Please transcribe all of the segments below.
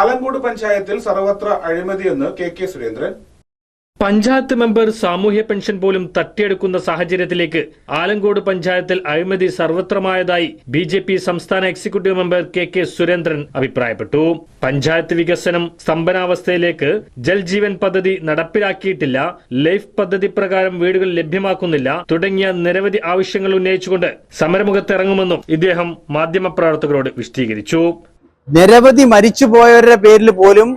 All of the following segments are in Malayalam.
ആലങ്കോട് പഞ്ചായത്തിൽ സർവത്ര അഴിമതിയെന്ന് K K Surendran. Panchayat member സാമൂഹ്യ പെൻഷൻ പോലും തട്ടിയെടുക്കുന്ന സാഹചര്യത്തിലേക്ക് ആലങ്കോട് പഞ്ചായത്തിൽ അഴിമതി സർവത്രമായതായി ബി ജെ പി സംസ്ഥാന executive member K K Surendran അഭിപ്രായപ്പെട്ടു. പഞ്ചായത്ത് വികസനം സ്തംഭനാവസ്ഥയിലേക്ക് ജൽജീവൻ പദ്ധതി നടപ്പിലാക്കിയിട്ടില്ല ലൈഫ് പദ്ധതി പ്രകാരം വീടുകൾ ലഭ്യമാക്കുന്നില്ല തുടങ്ങിയ നിരവധി ആവശ്യങ്ങൾ ഉന്നയിച്ചുകൊണ്ട് സമരമുഖത്തിറങ്ങുമെന്നും ഇദ്ദേഹം മാധ്യമപ്രവർത്തകരോട് വിശദീകരിച്ചു. നിരവധി മരിച്ചുപോയവരുടെ പേരിൽ പോലും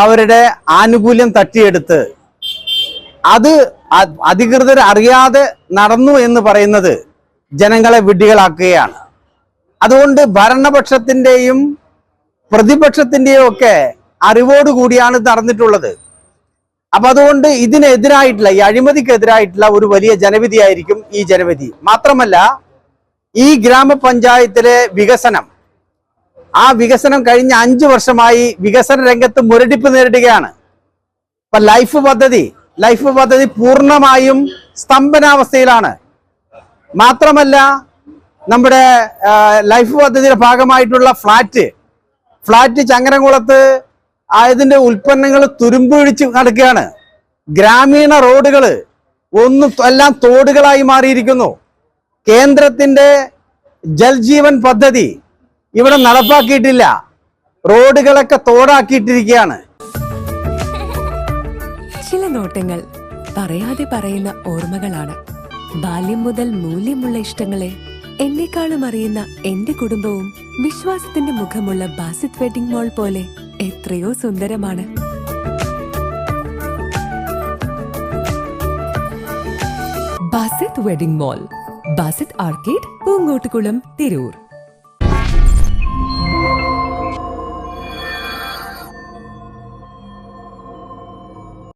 അവരുടെ ആനുകൂല്യം തട്ടിയെടുത്ത് അത് അധികൃതർ അറിയാതെ നടന്നു എന്ന് പറയുന്നത് ജനങ്ങളെ വിഡ്ഢികളാക്കുകയാണ്. അതുകൊണ്ട് ഭരണപക്ഷത്തിന്റെയും പ്രതിപക്ഷത്തിന്റെയും ഒക്കെ അറിവോടുകൂടിയാണ് നടന്നിട്ടുള്ളത്. അപ്പൊ അതുകൊണ്ട് ഇതിനെതിരായിട്ടുള്ള ഈ അഴിമതിക്കെതിരായിട്ടുള്ള ഒരു വലിയ ജനവിധിയായിരിക്കും ഈ ജനവിധി. മാത്രമല്ല ഈ ഗ്രാമപഞ്ചായത്തിലെ വികസനം ആ വികസനം കഴിഞ്ഞ അഞ്ചു വർഷമായി വികസന രംഗത്ത് മുരടിപ്പ് നേരിടുകയാണ്. ഇപ്പൊ ലൈഫ് പദ്ധതി ലൈഫ് പദ്ധതി പൂർണമായും സ്തംഭനാവസ്ഥയിലാണ്. മാത്രമല്ല നമ്മുടെ ലൈഫ് പദ്ധതിയുടെ ഭാഗമായിട്ടുള്ള ഫ്ലാറ്റ് ഫ്ലാറ്റ് ചങ്ങരംകുളത്ത് ആയതിന്റെ ഉൽപ്പന്നങ്ങൾ തുരുമ്പൊഴിച്ച് നടക്കുകയാണ്. ഗ്രാമീണ റോഡുകൾ ഒന്നും എല്ലാം തോടുകളായി മാറിയിരിക്കുന്നു. കേന്ദ്രത്തിന്റെ ജൽജീവൻ പദ്ധതി ഇവിടെ നടപ്പാക്കിയിട്ടില്ല. റോഡുകളൊക്കെ തോടാക്കിയിട്ടിരിക്കുകയാണ്. ചില നോട്ടങ്ങൾ പറയാതെ പറയുന്ന ഓർമ്മകളാണ്. ബാല്യം മുതൽ മൂല്യമുള്ള ഇഷ്ടങ്ങളെ എന്നെക്കാളും അറിയുന്ന എന്റെ കുടുംബവും വിശ്വാസത്തിന്റെ മുഖമുള്ള ബാസിത് വെഡിംഗ് മോൾ പോലെ എത്രയോ സുന്ദരമാണ്. Basith wedding mall Basith arcade Poonkottukulam Tirur.